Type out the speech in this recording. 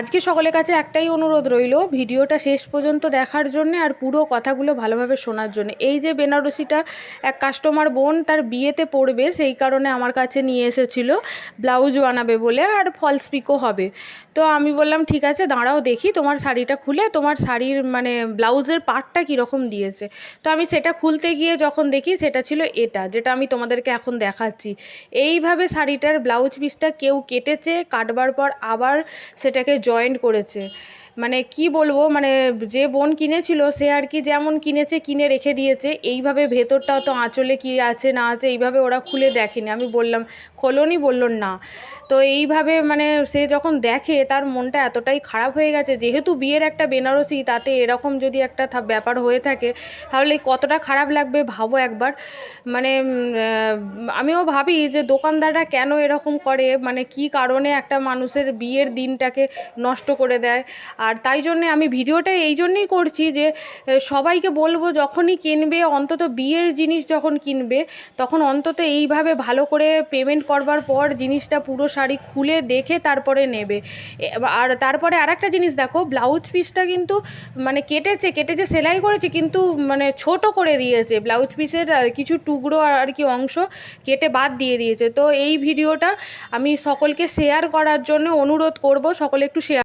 আজকে সকলের কাছে একটাই অনুরোধ রইল, ভিডিওটা শেষ পর্যন্ত দেখার জন্য আর পুরো কথাগুলো ভালোভাবে শোনার জন্য। এই যে বেনারসিটা এক কাস্টমার বোন তার বিয়েতে পড়বে, সেই কারণে আমার কাছে নিয়ে এসেছিল ব্লাউজ বানাবে বলে আর ফলস পিকও হবে। তো আমি বললাম, ঠিক আছে, দাঁড়াও দেখি তোমার শাড়িটা খুলে, তোমার শাড়ির মানে ব্লাউজের পার্টটা কীরকম দিয়েছে? তো আমি সেটা খুলতে গিয়ে যখন দেখি, সেটা ছিল এটা, যেটা আমি তোমাদেরকে এখন দেখাচ্ছি। এইভাবে শাড়িটার ব্লাউজ পিসটা কেউ কেটেছে, কাটবার পর আবার সেটাকে জয়েন্ট করেছে। মানে কি বলব মানে যে বোন কিনেছিল সে আর কি যেমন কিনেছে, কিনে রেখে দিয়েছে। এইভাবে ভেতরটা তো আঁচলে কি আছে, না আছে, এইভাবে ওরা খুলে দেখেনি। আমি বললাম, খোলনি বলল না। তো এইভাবে মানে সে যখন দেখে, তার মনটা এতটাই খারাপ হয়ে গেছে। যেহেতু বিয়ের একটা বেনারসি, তাতে এরকম যদি একটা ব্যাপার হয়ে থাকে, তাহলে কতটা খারাপ লাগবে ভাবো একবার। মানে আমিও ভাবি যে দোকানদাররা কেন এরকম করে? মানে কি কারণে একটা মানুষের বিয়ের দিনটাকে নষ্ট করে দেয়? আর তাই জন্যে আমি ভিডিওটা এই জন্যেই করছি যে সবাইকে বলব যখনই কিনবে, অন্তত বিয়ের জিনিস যখন কিনবে, তখন অন্তত এইভাবে ভালো করে পেমেন্ট করবার পর জিনিসটা পুরো শাড়ি খুলে দেখে তারপরে নেবে। আর তারপরে আরেকটা জিনিস দেখো ব্লাউজ পিসটা কিন্তু মানে কেটেছে কেটেছে, সেলাই করেছে, কিন্তু মানে ছোট করে দিয়েছে। ব্লাউজ পিসের কিছু টুকরো আর আর কি অংশ কেটে বাদ দিয়ে দিয়েছে। তো এই ভিডিওটা আমি সকলকে শেয়ার করার জন্য অনুরোধ করব, সকলে একটু শেয়ার